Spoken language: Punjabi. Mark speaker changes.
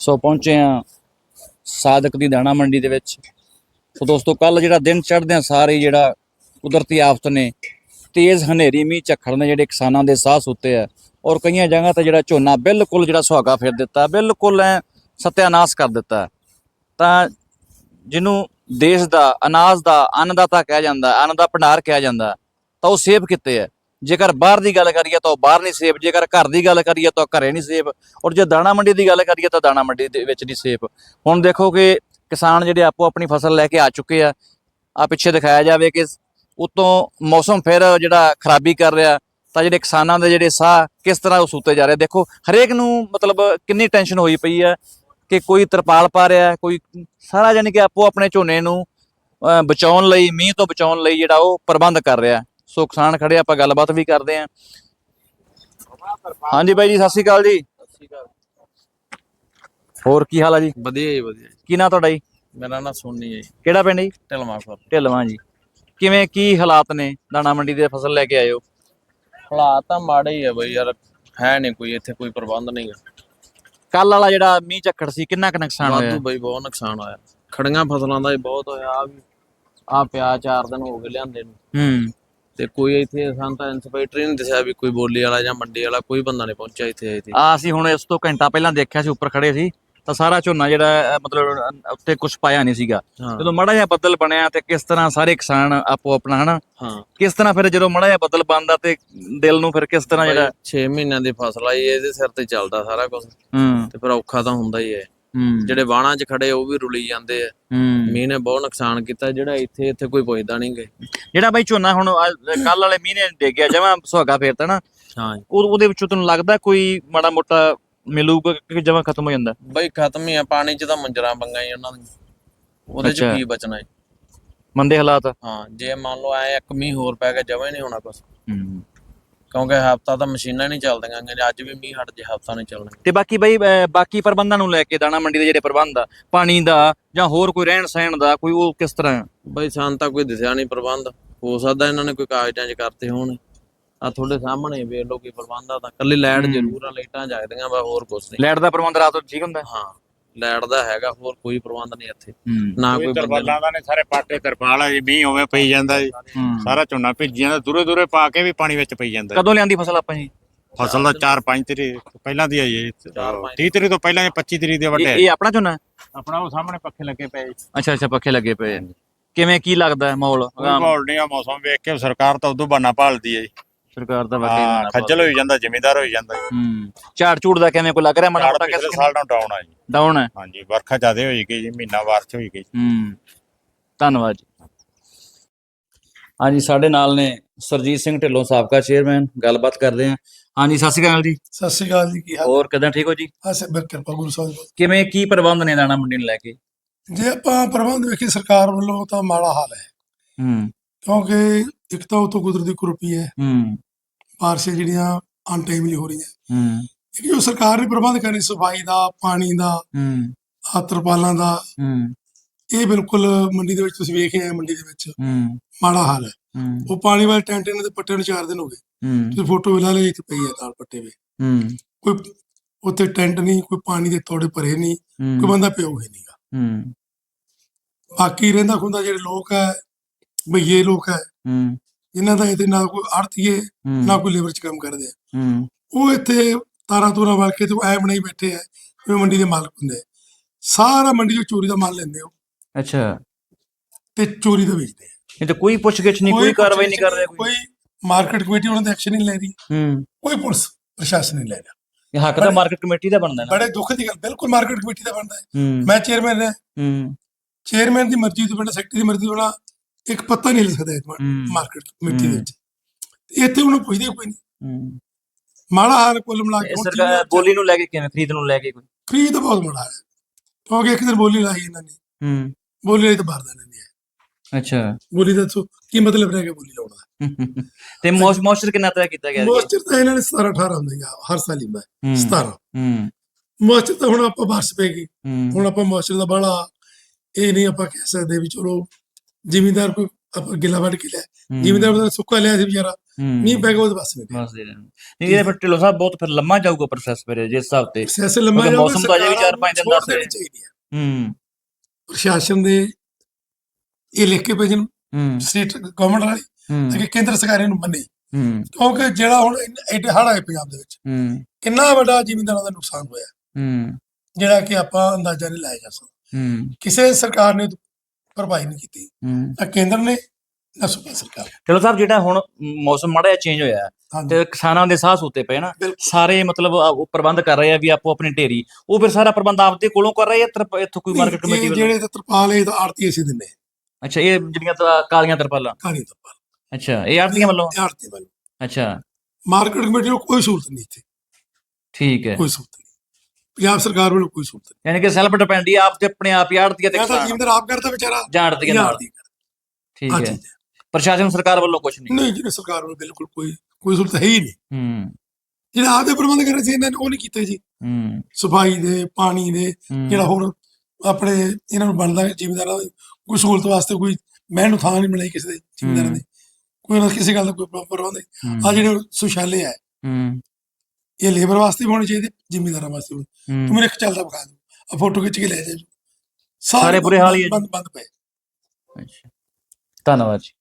Speaker 1: ਸੋ ਪਹੁੰਚੇ ਆ ਸਾਦਕ ਦੀ ਦਾਣਾ ਮੰਡੀ ਦੇ ਵਿੱਚ। ਸੋ ਦੋਸਤੋ ਕੱਲ ਜਿਹੜਾ ਦਿਨ ਚੜ੍ਹਦੇ ਚੜ੍ਹਦਿਆਂ ਸਾਰੇ ਜਿਹੜਾ ਕੁਦਰਤੀ ਆਫਤ ਨੇ, ਤੇਜ਼ ਹਨੇਰੀ, ਮੀਂਹ ਝੱਖੜ ਨੇ ਜਿਹੜੇ ਕਿਸਾਨਾਂ ਦੇ ਸਾਹ ਸੁੱਤੇ ਆ ਔਰ ਕਈਆਂ ਜਗ੍ਹਾ ਤੇ ਜਿਹੜਾ ਝੋਨਾ ਬਿਲਕੁਲ ਜਿਹੜਾ ਸੁਹਾਗਾ ਫੇਰ ਦਿੱਤਾ, ਬਿਲਕੁਲ ਐ ਸਤਿਆਨਾਸ਼ ਕਰ ਦਿੱਤਾ। ਤਾਂ ਜਿਹਨੂੰ ਦੇਸ਼ ਦਾ, ਅਨਾਜ ਦਾ ਅੰਨਦਾਤਾ ਕਿਹਾ ਜਾਂਦਾ, ਅੰਨ ਦਾ ਭੰਡਾਰ ਕਿਹਾ ਜਾਂਦਾ, ਤਾਂ ਉਹ ਸੇਵ ਕਿਤੇ ਹੈ ਜੇਕਰ ਬਾਹਰ ਦੀ ਗੱਲ ਕਰੀਏ ਤਾਂ ਉਹ ਬਾਹਰ ਨਹੀਂ ਸੇਫ, ਜੇਕਰ ਘਰ ਦੀ ਗੱਲ ਕਰੀਏ ਤਾਂ ਘਰੇ ਨਹੀਂ ਸੇਫ ਔਰ ਜੇ ਦਾਣਾ ਮੰਡੀ ਦੀ ਗੱਲ ਕਰੀਏ ਤਾਂ ਦਾਣਾ ਮੰਡੀ ਦੇ ਵਿੱਚ ਨਹੀਂ ਸੇਫ। ਹੁਣ ਦੇਖੋ ਕਿ ਕਿਸਾਨ ਜਿਹੜੇ ਆਪੋ ਆਪਣੀ ਫਸਲ ਲੈ ਕੇ ਆ ਚੁੱਕੇ ਆ ਆ ਪਿੱਛੇ ਦਿਖਾਇਆ ਜਾਵੇ ਕਿ ਉਤੋਂ ਮੌਸਮ ਫਿਰ ਜਿਹੜਾ ਖਰਾਬੀ ਕਰ ਰਿਹਾ, ਤਾਂ ਜਿਹੜੇ ਕਿਸਾਨਾਂ ਦੇ ਜਿਹੜੇ ਸਾਹ ਕਿਸ ਤਰ੍ਹਾਂ ਉਹ ਸੂਤੇ ਜਾ ਰਹੇ ਦੇਖੋ, ਹਰੇਕ ਨੂੰ ਮਤਲਬ ਕਿੰਨੀ ਟੈਨਸ਼ਨ ਹੋਈ ਪਈ ਹੈ ਕਿ ਕੋਈ ਤਰਪਾਲ ਪਾ ਰਿਹਾ, ਕੋਈ ਸਾਰਾ ਜਾਨੀ ਕਿ ਆਪੋ ਆਪਣੇ ਝੋਨੇ ਨੂੰ ਬਚਾਉਣ ਲਈ, ਮੀਂਹ ਤੋਂ ਬਚਾਉਣ ਲਈ ਜਿਹੜਾ ਉਹ ਪ੍ਰਬੰਧ ਕਰ ਰਿਹਾ। ਸੋ ਕਿਸਾਨ ਖੜੇ ਆਪਾਂ ਗੱਲਬਾਤ ਵੀ ਕਰਦੇ ਆਂ। ਹਾਂਜੀ ਬਾਈ ਜੀ ਸਤਿ ਸ਼੍ਰੀ ਅਕਾਲ ਜੀ। ਹੋਰ ਕੀ ਹਾਲ ਆ ਜੀ?
Speaker 2: ਵਧੀਆ ਜੀ ਵਧੀਆ।
Speaker 1: ਕੀ ਨਾਂ ਤੁਹਾਡਾ ਜੀ?
Speaker 2: ਮੇਰਾ ਨਾਮ ਸੋਨੀ ਹੈ ਜੀ।
Speaker 1: ਕਿਹੜਾ ਪਿੰਡ ਜੀ?
Speaker 2: ਢਲਮਾ ਫਰ
Speaker 1: ਢਿਲਵਾਂ ਜੀ। ਕਿਵੇਂ ਕੀ ਹਾਲਾਤ ਨੇ? ਦਾਣਾ ਮੰਡੀ ਦੇ ਫਸਲ ਲੈ ਕੇ ਆਇਓ।
Speaker 2: ਹਾਲਾਤ ਤਾਂ ਮਾੜੇ ਹੀ ਆ ਬਈ ਯਾਰ ਹੈ ਨਹੀਂ ਕੋਈ ਇੱਥੇ ਕੋਈ ਪ੍ਰਬੰਧ ਨਹੀਂ
Speaker 1: ਕੱਲ ਵਾਲਾ ਜਿਹੜਾ ਮੀਂਹ ਝੱਖੜ ਸੀ ਕਿੰਨਾ ਕੁ ਨੁਕਸਾਨ ਹੋਇਆ?
Speaker 2: ਵਾਧੂ ਬਈ ਬਹੁਤ ਨੁਕਸਾਨ ਹੋਇਆ। ਖੜੀਆਂ ਫਸਲਾਂ ਦਾ ਹੀ ਬਹੁਤ ਹੋਇਆ ਆ ਵੀ ਆ ਪਿਆ ਚਾਰ ਦਿਨ ਹੋ ਗਏ ਲਿਆਂਦੇ ਨੂੰ।
Speaker 1: ਹੂੰ।
Speaker 2: ਤੇ ਕੋਈ ਇੱਥੇ ਸਾਨੂੰ ਤਾਂ ਇੰਸਪੈਕਟਰ ਹੀ ਨਹੀਂ ਦੱਸਿਆ ਵੀ ਕੋਈ ਬੋਲੀ ਵਾਲਾ ਜਾਂ ਮੰਡੀ ਵਾਲਾ ਕੋਈ ਬੰਦਾ ਨਹੀਂ ਪਹੁੰਚਿਆ ਇੱਥੇ ਇੱਥੇ
Speaker 1: ਆ ਅਸੀਂ ਹੁਣ ਇਸ ਤੋਂ ਘੰਟਾ ਪਹਿਲਾਂ ਦੇਖਿਆ ਸੀ ਉੱਪਰ ਖੜੇ ਸੀ ਤਾਂ ਸਾਰਾ ਝੋਨਾ ਜਿਹੜਾ ਮਤਲਬ ਉੱਤੇ ਕੁਝ ਪਾਇਆ ਨਹੀਂ ਸੀਗਾ। ਜਦੋਂ ਮੜਾ ਜਿਹਾ ਬੱਦਲ ਬਣਿਆ ਤੇ ਕਿਸ ਤਰ੍ਹਾਂ ਸਾਰੇ ਕਿਸਾਨ ਆਪੋ ਆਪਣਾ ਹਨਾ? ਕਿਸ ਤਰ੍ਹਾਂ ਫਿਰ ਜਦੋਂ ਮੜਾ ਜਿਹਾ ਬੱਦਲ ਬਣਦਾ ਤੇ ਦਿਲ ਨੂੰ ਫਿਰ ਕਿਸ ਤਰ੍ਹਾਂ ਜਿਹੜਾ
Speaker 2: 6 ਮਹੀਨਿਆਂ ਦੀ ਫਸਲ ਆਈ ਇਹਦੇ ਸਿਰ ਤੇ ਚੱਲਦਾ ਸਾਰਾ ਕੁਝ ਤੇ ਫਿਰ ਔਖਾ ਤਾਂ ਹੁੰਦਾ ਹੈ ਹੂੰ। ਜਿਹੜੇ ਵਾਹਣਾਂ 'ਚ ਖੜੇ ਉਹ ਵੀ ਰੁਲੀ ਜਾਂਦੇ ਆ। ਮੀਂਹ ਨੇ ਬਹੁਤ ਨੁਕਸਾਨ ਕੀਤਾ ਜਿਹੜਾ ਇੱਥੇ ਇੱਥੇ ਕੋਈ ਪੁੱਛਦਾ ਨਹੀਂ ਗੇ।
Speaker 1: ਜਿਹੜਾ ਬਾਈ ਝੋਨਾ ਹੁਣ ਕੱਲ ਵਾਲੇ ਮੀਂਹ ਨੇ ਡੇਗਿਆ ਜਮਾ ਸੁਹਾਗਾ ਫੇਰਤਾ ਨਾ।
Speaker 2: ਹਾਂ
Speaker 1: ਉਹਦੇ ਵਿੱਚੋਂ ਤੁਹਾਨੂੰ ਲੱਗਦਾ ਕੋਈ ਮਾੜਾ ਮੋਟਾ ਮਿਲੂਗਾ ਕਿ ਜਮਾ ਖਤਮ ਹੋ ਜਾਂਦਾ?
Speaker 2: ਬਈ ਖਤਮ ਹੀ ਆ ਪਾਣੀ 'ਚ ਤਾਂ ਮੰਜਰਾਂ ਬੰਗਾਂ ਹੀ ਉਹਨਾਂ ਦੀਆਂ। ਉਹਦੇ 'ਚ। ਕੀ ਬਚਣਾ ਹੈ
Speaker 1: ਮੰਦੇ ਹਾਲਾਤ।
Speaker 2: ਹਾਂ ਜੇ ਮੰਨ ਲਓ ਐ ਇੱਕ ਮੀਂਹ ਹੋਰ ਪੈ ਗਿਆ ਜਮਾ ਹੀ ਨਹੀਂ ਹੋਣਾ ਕੁਛ।
Speaker 1: ਹੂੰ।
Speaker 2: ਕਿਉਂਕਿ ਹਫਤਾ ਤਾਂ ਮਸ਼ੀਨਾਂ ਨਹੀਂ ਚੱਲਦੀਆਂ ਜੇ ਅੱਜ ਵੀ ਮੀਂਹ ਹਟ ਜੇ ਹਫਤਾ ਨਹੀਂ ਚੱਲਣਾ।
Speaker 1: ਤੇ ਬਾਕੀ ਬਈ ਅਹ, ਬਾਕੀ ਪ੍ਰਬੰਧਾਂ ਨੂੰ ਲੈ ਕੇ ਦਾਣਾ ਮੰਡੀ ਦੇ ਜਿਹੜੇ ਪ੍ਰਬੰਧ ਆ ਪਾਣੀ ਦਾ ਜਾਂ ਹੋਰ ਕੋਈ ਰਹਿਣ ਸਹਿਣ ਦਾ ਕੋਈ ਉਹ ਕਿਸ ਤਰ੍ਹਾਂ ਆ?
Speaker 2: ਬਈ ਸਾਨੂੰ ਤਾਂ ਕੋਈ ਦਿਸਿਆ ਨਹੀਂ ਪ੍ਰਬੰਧ। ਹੋ ਸਕਦਾ ਇਹਨਾਂ ਨੇ ਕੋਈ ਕਾਗਜ਼ਾਂ 'ਚ ਕਰਤੇ ਹੋਣ। ਆ ਤੁਹਾਡੇ ਸਾਹਮਣੇ ਵੇਖ ਲਓ ਕੀ ਪ੍ਰਬੰਧ ਆ ਤਾਂ ਕੱਲੀ ਲਾਈਟ ਜ਼ਰੂਰ ਆ ਲਾਈਟਾਂ ਜਗਦੀਆਂ ਬਸ ਹੋਰ ਕੁਛ ਨਹੀਂ।
Speaker 1: ਲਾਈਟ ਦਾ ਪ੍ਰਬੰਧ ਰਾਤ ਨੂੰ ਠੀਕ ਹੁੰਦਾ?
Speaker 2: ਹਾਂ। ਲਾਈਟ ਦਾ ਹੈਗਾ ਹੋਰ ਕੋਈ ਪ੍ਰਬੰਧ ਨਹੀਂ ਇੱਥੇ। ਨਾ
Speaker 3: ਕੋਈ ਤਰਪਾਲਾਂ ਦਾ ਨੇ ਸਾਰੇ ਪਾਟੇ ਤਰਪਾਲ ਆ ਜੀ ਮੀਂਹ ਹੋਵੇ ਪਈ ਜਾਂਦਾ ਜੀ। ਸਾਰਾ ਝੋਨਾ ਭਿੱਜ ਜਾਂਦਾ ਦੂਰੇ ਦੂਰੇ ਪਾ ਕੇ ਵੀ ਪਾਣੀ ਵਿੱਚ ਪਈ ਜਾਂਦਾ।
Speaker 1: ਕਦੋਂ ਲਿਆਂਦੀ ਫਸਲ ਆਪਾਂ ਜੀ?
Speaker 3: ਫਸਲ ਦਾ 4-5 ਤਰੀਕ ਪਹਿਲਾਂ ਦੀ ਆਈ ਹੈ ਜੀ।
Speaker 2: ਚਾਰ ਪੰਜ।
Speaker 3: 30 ਤਰੀਕ ਤੋਂ ਪਹਿਲਾਂ 25 ਤਰੀਕ ਦੇ ਵੱਡੇ।
Speaker 1: ਇਹ ਆਪਣਾ ਝੋਨਾ?
Speaker 3: ਆਪਣਾ ਉਹ ਸਾਹਮਣੇ ਪੱਖੇ ਲੱਗੇ ਪਏ ਜੀ।
Speaker 1: ਅੱਛਾ ਅੱਛਾ ਪੱਖੇ ਲੱਗੇ ਪਏ ਕਿਵੇਂ ਕੀ ਲੱਗਦਾ ਹੈ ਮਾਹੌਲ
Speaker 3: ਮਾਹੌਲ ਨਹੀਂ ਆ ਮੌਸਮ ਵੇਖ ਕੇ ਸਰਕਾਰ ਤਾਂ ਉਦੋਂ ਬਾਨਾ ਭਾਲਦੀ ਹੈ ਜੀ।
Speaker 1: ਸਰਕਾਰ ਦਾ
Speaker 3: ਹਾਂ
Speaker 1: ਵਾਕਈ
Speaker 3: ਖੱਜਲ ਹੋਈ ਜਾਂਦਾ ਜ਼ਿਮੀਦਾਰ ਹੋਈ ਜਾਂਦਾ।
Speaker 1: ਹੂੰ ਝਾੜ ਝੂੜ ਦਾ ਕਿਵੇਂ ਕੋਈ ਲੱਗ ਰਿਹਾ ਮਾੜਾ ਮੋਟਾ ਕਿਸ
Speaker 3: ਸਾਲ ਨਾਲ ਡਾਊਨ ਆ ਜੀ।
Speaker 1: ਡਾਊਨ ਹੈ
Speaker 3: ਹਾਂਜੀ ਵਰਖਾ ਜ਼ਿਆਦਾ ਹੋਈ ਗਈ ਜੀ ਮਹੀਨਾ ਬਾਰਿਸ਼ ਹੋਈ ਗਈ
Speaker 1: ਹੂੰ ਧੰਨਵਾਦ ਜੀ। ਹਾਂਜੀ ਸਾਡੇ ਨਾਲ ਨੇ ਸਰਜੀਤ ਸਿੰਘ ਢਿੱਲੋਂ ਸਾਬਕਾ ਚੇਅਰਮੈਨ ਗੱਲਬਾਤ ਕਰਦੇ ਹਾਂ। ਹਾਂਜੀ ਸਤਿ ਸ਼੍ਰੀ ਅਕਾਲ ਜੀ।
Speaker 4: ਸਤਿ ਸ਼੍ਰੀ ਅਕਾਲ ਜੀ ਕੀ ਹਾਲ?
Speaker 1: ਹੋਰ ਕਿਦਾਂ ਠੀਕ ਹੋ ਜੀ?
Speaker 4: ਹਾਸੇ ਬਰ ਕਿਰਪਾ ਗੁਰੂ ਸਾਹਿਬ।
Speaker 1: ਕਿਵੇਂ ਕੀ ਪ੍ਰਬੰਧ ਨੇ ਦਾਣਾ ਮੰਡੀ ਨੂੰ ਲੈ ਕੇ?
Speaker 4: ਜੇ ਆਪਾਂ ਪ੍ਰਬੰਧ ਵੇਖੀ ਸਰਕਾਰ ਵੱਲੋਂ ਤਾਂ ਮਾੜਾ ਹਾਲ ਹੈ।
Speaker 1: ਹੂੰ।
Speaker 4: ਕਿਉਂਕਿ ਇੱਕ ਤਾਂ ਉਤੋਂ ਕੁਦਰਤੀ ਕੁਰਪੀ ਹੈ।
Speaker 1: ਹੂੰ।
Speaker 4: ਬਾਰਿਸ਼ਾਂ ਜਿਹੜੀਆਂ ਅਨਟਾਈਮਲੀ ਹੋ ਰਹੀਆਂ।
Speaker 1: ਹੂੰ।
Speaker 4: ਇੱਕ ਜੋ ਸਰਕਾਰ ਨੇ ਪ੍ਰਬੰਧ ਕਰਨੀ ਸਫ਼ਾਈ ਦਾ ਪਾਣੀ ਦਾ
Speaker 1: ਹੂੰ।
Speaker 4: ਤਰਪਾਲਾਂ ਦਾ
Speaker 1: ਹੂੰ।
Speaker 4: ਇਹ ਬਿਲਕੁਲ ਮੰਡੀ ਦੇ ਵਿੱਚ ਤੁਸੀਂ ਵੇਖ ਰਹੇ ਆ ਮੰਡੀ ਦੇ ਵਿੱਚ
Speaker 1: ਹੂੰ।
Speaker 4: ਮਾੜਾ ਹਾਲ ਹੈ।
Speaker 1: ਹੂੰ।
Speaker 4: ਉਹ ਪਾਣੀ ਵਾਲੇ ਟੈਂਟ ਇਹਨਾਂ ਦੇ ਪੱਟੇ ਨੂੰ 4 ਦਿਨ ਹੋ ਗਏ।
Speaker 1: ਹੂੰ।
Speaker 4: ਤੁਸੀਂ ਫੋਟੋ ਲਾ ਲਈ ਇੱਥੇ ਪਈ ਹੈ ਨਾਲ ਪੱਟੇ ਵੇ।
Speaker 1: ਹੂੰ।
Speaker 4: ਕੋਈ ਉੱਥੇ ਟੈਂਟ ਨਹੀਂ ਕੋਈ ਪਾਣੀ ਦੇ ਤੋੜੇ ਭਰੇ ਨਹੀਂ ਕੋਈ ਬੰਦਾ ਪਿਓ ਹੀ ਨਹੀਂਗਾ
Speaker 1: ਹੂੰ।
Speaker 4: ਬਾਕੀ ਰਹਿੰਦਾ ਖੁੰਦਾ ਜਿਹੜੇ ਲੋਕ ਹੈ ਬਈਏ ਲੋਕ ਹੈ
Speaker 1: ਹੂੰ।
Speaker 4: ਜਿਨ੍ਹਾਂ ਦਾ ਇੱਥੇ ਨਾ ਕੋਈ ਆੜਤੀਏ ਨਾ ਕੋਈ ਲੇਬਰ 'ਚ ਕੰਮ ਕਰਦੇ ਆ।
Speaker 1: ਹੂੰ।
Speaker 4: ਉਹ ਇੱਥੇ ਤਾਰਾਂ ਤੂਰਾਂ ਵਲ ਕੇ ਤੇ ਐ ਬਣਾਈ ਬੈਠੇ ਆ ਜਿਵੇਂ ਮੰਡੀ ਦੇ ਮਾਲਕ ਹੁੰਦੇ। ਸਾਰਾ ਮੰਡੀ 'ਚੋਂ ਚੋਰੀ ਦਾ ਮਾਲ ਲੈਂਦੇ ਹੋ
Speaker 1: ਅੱਛਾ।
Speaker 4: ਤੇ ਚੋਰੀ ਦਾ ਵੇਚਦੇ
Speaker 1: ਇਹ ਤਾਂ ਕੋਈ ਪੁੱਛਗਿੱਛ ਨਹੀਂ ਕੋਈ ਕਾਰਵਾਈ ਨਹੀਂ ਕਰ ਰਿਹਾ ਕੋਈ।
Speaker 4: ਮਾਰਕੀਟ ਕਮੇਟੀ ਉਹਨਾਂ ਦਾ ਐਕਸ਼ਨ ਨਹੀਂ ਲੈ ਰਹੀ।
Speaker 1: ਹੂੰ।
Speaker 4: ਕੋਈ ਪੁਲਿਸ ਪ੍ਰਸ਼ਾਸਨ ਨਹੀਂ ਲੈ ਰਿਹਾ।
Speaker 1: ਇਹ ਹੱਕ ਤਾਂ ਮਾਰਕੀਟ ਕਮੇਟੀ ਦਾ ਬਣਦਾ ਨਾ।
Speaker 4: ਬੜੇ ਦੁੱਖ ਦੀ ਗੱਲ ਬਿਲਕੁਲ ਮਾਰਕੀਟ ਕਮੇਟੀ ਦਾ ਬਣਦਾ ਹੈ।
Speaker 1: ਹੂੰ।
Speaker 4: ਮੈਂ ਚੇਅਰਮੈਨ ਹਾਂ।
Speaker 1: ਹੂੰ।
Speaker 4: ਚੇਅਰਮੈਨ ਦੀ ਮਰਜ਼ੀ ਤੋਂ ਬਿਨਾਂ ਸੈਕਟਰੀ ਦੀ ਮਰਜ਼ੀ ਤੋਂ ਬਿਨਾਂ ਇੱਕ ਪੱਤਾ ਨਹੀਂ ਲੈ ਸਕਦਾ
Speaker 1: ਹੂੰ।
Speaker 4: ਮਾਰਕੀਟ ਕਮੇਟੀ ਦੇ
Speaker 1: ਹੂੰ।
Speaker 4: ਵਿੱਚ। ਇੱਥੇ ਉਹਨੂੰ ਪੁੱਛਦੇ ਕੋਈ ਨਹੀਂ ਮਾੜਾ ਹਾਲ ਕੁੱਲ ਮਿਲਾ ਕੇ
Speaker 1: ਸਰਕਾਰ ਬੋਲੀ ਨੂੰ ਲੈ ਕੇ ਕਿਵੇਂ? ਖਰੀਦ ਨੂੰ ਲੈ ਕੇ ਕੋਈ?
Speaker 4: ਖਰੀਦ ਬਹੁਤ ਮਾੜਾ ਹੈ। ਕਿਉਂਕਿ ਇੱਕ ਦਿਨ ਬੋਲੀ ਲਾਈ ਇਹਨਾਂ ਨੇ।
Speaker 1: ਹੂੰ।
Speaker 4: ਬੋਲੀ ਲਈ ਤਾਂ ਬਾਰਦਾ ਨਹੀਂ ਹੈ।
Speaker 1: ਅੱਛਾ।
Speaker 4: ਬੋਲੀ ਦਾ ਕੀ ਮਤਲਬ ਰਹਿ ਗਿਆ ਬੋਲੀ ਲਾਉਣ
Speaker 1: ਤੇ ਮੌਸ ਮੌਸਚਰ ਕਿੰਨਾ ਤੈਅ ਕੀਤਾ ਗਿਆ
Speaker 4: ਮੋਇਸਚਰ ਤਾਂ ਇਹਨਾਂ ਨੇ 17 18 ਹੁੰਦਾ ਆ, ਹਰ ਸਾਲ ਹੀ ਹੂੰ। 17
Speaker 1: ਹੂੰ।
Speaker 4: ਮੋਇਸਚਰ ਤਾਂ ਹੁਣ ਆਪਾਂ ਬਾਰਿਸ਼ ਪੈ ਗਈ। ਹੁਣ ਆਪਾਂ ਮੋਇਸਚਰ ਦਾ ਬੜਾ ਇਹ ਨਹੀਂ ਆਪਾਂ ਕਹਿ ਸਕਦੇ ਵੀ ਚਲੋ ਜ਼ਿਮੀਂਦਾਰ ਕੋਈ ਆਪਾਂ ਗਿੱਲਾ ਵੱਢ ਕੇ ਲਿਆ
Speaker 1: ਹੂੰ,
Speaker 4: ਜਿਵੇਂ ਦਾ ਸੁੱਕਾ ਲਿਆ ਸੀ ਵਿਚਾਰਾ। ਨਹੀਂ ਪੈ ਗਿਆ ਉਹਦੇ ਬਸ ਨਹੀਂ
Speaker 1: ਬਸ ਦੇ ਨਹੀਂ ਇਹ ਫਿਰ ਢਿੱਲੋਂ ਸਾਹਿਬ ਬਹੁਤ ਫਿਰ ਲੰਮਾ ਜਾਊਗਾ ਪ੍ਰੋਸੈਸ ਫਿਰ ਜਿਸ ਹਿਸਾਬ ਤੇ।
Speaker 4: ਲੰਮਾ ਜਾਊਗਾ,
Speaker 1: ਮੌਸਮ ਤਾਂ ਅਜੇ ਵੀ ਚਾਰ ਪੰਜ ਦਿਨ
Speaker 4: ਸਰਕਾਰਾਂ
Speaker 1: ਦੱਸ ਰਹੇ।
Speaker 4: ਨੂੰ ਛੋੜ ਦੇਣੀ ਚਾਹੀਦੀ ਹੈ।
Speaker 1: ਹੂੰ।
Speaker 4: ਪ੍ਰਸ਼ਾਸਨ ਦੇ ਇਹ ਲਿਖ ਕੇ ਭੇਜਣ ਸਟੇਟ ਗਵਰਨਮੈਂਟ ਵਾਲੀ ਕਿ ਕੇਂਦਰ ਸਰਕਾਰ ਇਹਨੂੰ ਮੰਨੇ। ਕਿਉਂਕਿ ਜਿਹੜਾ ਹੁਣ ਐਡੇ ਹੜ੍ਹ ਆਏ ਪੰਜਾਬ ਦੇ ਵਿੱਚ ਕਿੰਨਾ ਵੱਡਾ ਜ਼ਿਮੀਂਦਾਰਾਂ ਦਾ ਨੁਕਸਾਨ ਹੋਇਆ। ਜਿਹੜਾ ਕਿ ਆਪਾਂ ਅੰਦਾਜ਼ਾ ਨਹੀਂ ਲਾਇਆ ਜਾ ਸਕਦਾ। ਕਿਸੇ ਸਰਕਾਰ ਨੇ ਭਰਪਾਈ ਨਹੀਂ ਕੀਤੀ।
Speaker 1: ਹੂੰ।
Speaker 4: ਨਾ ਕੇਂਦਰ ਨੇ ਨਾ ਸੂਬਾ ਸਰਕਾਰ।
Speaker 1: ਢਿੱਲੋਂ ਸਾਹਿਬ ਜਿਹੜਾ ਹੁਣ ਮੌਸਮ ਮਾੜਾ ਜਿਹਾ ਚੇਂਜ ਹੋਇਆ ਹੈ,
Speaker 4: ਹਾਂਜੀ।
Speaker 1: ਤੇ ਕਿਸਾਨਾਂ ਦੇ ਸਾਹ ਸੁੱਤੇ ਪਏ ਨਾ
Speaker 4: ਬਿਲਕੁਲ।
Speaker 1: ਸਾਰੇ ਮਤਲਬ ਆ, ਉਹ ਪ੍ਰਬੰਧ ਕਰ ਰਹੇ ਆ ਵੀ ਆਪੋ ਆਪਣੀ ਢੇਰੀ। ਉਹ ਫਿਰ ਸਾਰਾ ਪ੍ਰਬੰਧ ਆਪਦੇ ਕੋਲੋਂ ਕਰ ਰਹੇ ਆ ਤਰਪ- ਇੱਥੋਂ ਕੋਈ ਮਾਰਕੀਟ
Speaker 4: ਇਹ
Speaker 1: ਕਮੇਟੀ ਵੱਲੋਂ?
Speaker 4: ਜਿਹੜੇ ਤਾਂ ਤਰਪਾਲ ਇਹ ਤਾਂ ਆਰਤੀ ਅਸੀਂ ਦਿੰਦੇ
Speaker 1: ਅੱਛਾ ਇਹ ਜਿਹੜੀਆਂ ਤਾਂ ਕਾਲੀਆਂ ਤਰਪਾਲਾਂ?
Speaker 4: ਕਹਾਣੀ ਤਰਪਾਲ।
Speaker 1: ਅੱਛਾ ਇਹ ਆੜਤੀਆਂ ਵੱਲੋਂ?
Speaker 4: ਆਰਤੀ ਵੱਲੋਂ।
Speaker 1: ਅੱਛਾ।
Speaker 4: ਮਾਰਕੀਟ ਕਮੇਟੀ ਨੂੰ ਕੋਈ ਸਹੂਲਤ ਨਹੀਂ ਇੱਥੇ।
Speaker 1: ਠੀਕ ਹੈ।
Speaker 4: ਕੋਈ ਸਹੂਲਤ ਨਹੀਂ ਪੰਜਾਬ ਸਰਕਾਰ ਵੱਲੋਂ ਕੋਈ ਸਹੂਲਤ ਨਹੀਂ।
Speaker 1: ਯਾਨੀ ਕਿ ਸੈਲਫ ਡਿਪੈਂਡ ਹੀ ਆਪ ਤੇ ਆਪਣੇ ਆਪ ਹੀ ਆੜਤੀਆਂ ਤੇ
Speaker 4: ਮੈਂ ਤਾਂ
Speaker 1: ਕਿਸਾਨ।
Speaker 4: ਆਪ ਕਰਦਾ ਵਿਚਾਰਾ।
Speaker 1: ਜਾਣਦੀਆਂ
Speaker 4: ਜਾਂ
Speaker 1: ਨਾਲ
Speaker 4: ਆੜਤੀ
Speaker 1: ਠੀਕ ਹੈ
Speaker 4: ਚੀਜ਼ ਹੈ।
Speaker 1: ਪ੍ਰਸ਼ਾਸਨ ਸਰਕਾਰ ਵੱਲੋਂ ਕੁਝ ਨਹੀਂ।
Speaker 4: ਨਹੀਂ ਜਿਹਨੇ ਸਰਕਾਰ ਵੱਲੋਂ ਬਿਲਕੁਲ ਕੋਈ ਕੋਈ ਸਹੂਲਤ ਹੈ ਹੀ ਨਹੀਂ।
Speaker 1: ਹੂੰ।
Speaker 4: ਜਿਹੜਾ ਆਪਦੇ ਪ੍ਰਬੰਧ ਕਰ ਰਹੇ ਸੀ ਇਹਨਾਂ ਨੇ ਉਹ ਨਹੀਂ ਕੀਤੇ ਜੀ।
Speaker 1: ਹੂੰ।
Speaker 4: ਸਫ਼ਾਈ ਦੇ ਪਾਣੀ ਦੇ
Speaker 1: ਹੂੰ,
Speaker 4: ਜਿਹੜਾ ਹੋਰ ਆਪਣੇ ਇਹਨਾਂ ਨੂੰ ਬਣਦਾ ਜ਼ਿਮੀਂਦਾਰਾਂ ਦੀ ਕੋਈ ਸਹੂਲਤ ਵਾਸਤੇ ਕੋਈ ਮਹਿਲ ਨੂੰ ਥਾਂ ਨਹੀਂ ਮਿਲੀ ਕਿਸੇ ਦੇ ਜ਼ਿਮੀਂਦਾਰਾਂ ਦੇ। ਕੋਈ ਨਾ ਕਿਸੇ ਗੱਲ ਦਾ ਕੋਈ ਪ੍ਰੋਪਰ ਨਹੀਂ।
Speaker 1: ਹੂੰ,
Speaker 4: ਆ ਜਿਹੜੇ ਸੁਸ਼ਾਲੇ ਆ
Speaker 1: ਹੂੰ।
Speaker 4: ਇਹ ਲੇਬਰ ਵਾਸਤੇ ਵੀ ਹੋਣੇ ਚਾਹੀਦੇ। ਜ਼ਿਮੀਂਦਾਰਾਂ ਵਾਸਤੇ ਵੀ। ਤੂੰ ਮੇਰੇ ਇੱਕ ਚੱਲਦਾ ਵਿਖਾ ਦੇ। ਆ ਫੋਟੋ ਖਿੱਚ ਕੇ ਲੈ ਜਾ
Speaker 1: ਸਾਰੇ ਬੁਰੇ ਹਾਲ ਹੀ ਹੈ ਜੀ।
Speaker 4: ਬੰਦ ਬੰਦ ਪਏ।
Speaker 1: ਅੱਛਾ। ਧੰਨਵਾਦ ਜੀ।